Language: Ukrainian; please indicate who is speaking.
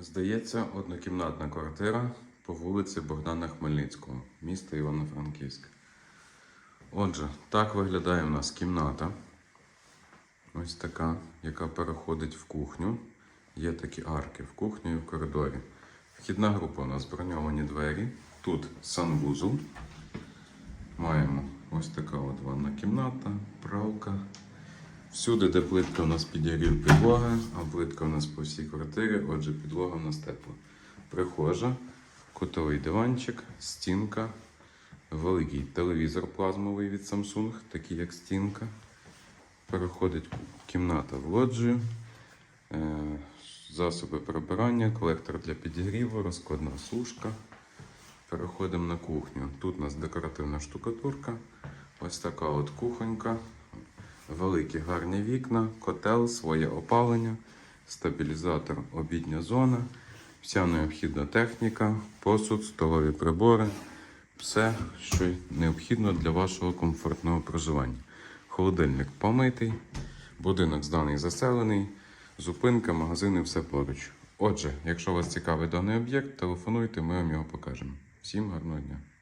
Speaker 1: Здається, однокімнатна квартира по вулиці Богдана Хмельницького, місто Івано-Франківськ. Отже, так виглядає у нас кімната. Ось така, яка переходить в кухню. Є такі арки в кухню і в коридорі. Вхідна група у нас броньовані двері. Тут санвузол. Маємо ось така от ванна кімната, пралка. Всюди, де плитка у нас підігрів підлога, а плитка у нас по всій квартирі, отже, підлога у нас тепла. Прихожа, кутовий диванчик, стінка, великий телевізор плазмовий від Samsung, такий як стінка. Переходить кімната в лоджію, е, засоби прибирання, колектор для підігріву, розкладна сушка. Переходимо на кухню. Тут у нас декоративна штукатурка. Ось така от кухонька. Великі гарні вікна, котел, своє опалення, стабілізатор, обідня зона, вся необхідна техніка, посуд, столові прибори, все, що необхідно для вашого комфортного проживання. Холодильник помитий, будинок зданий заселений, зупинка, магазини, все поруч. Отже, якщо вас цікавий даний об'єкт, телефонуйте, ми вам його покажемо. Всім гарного дня!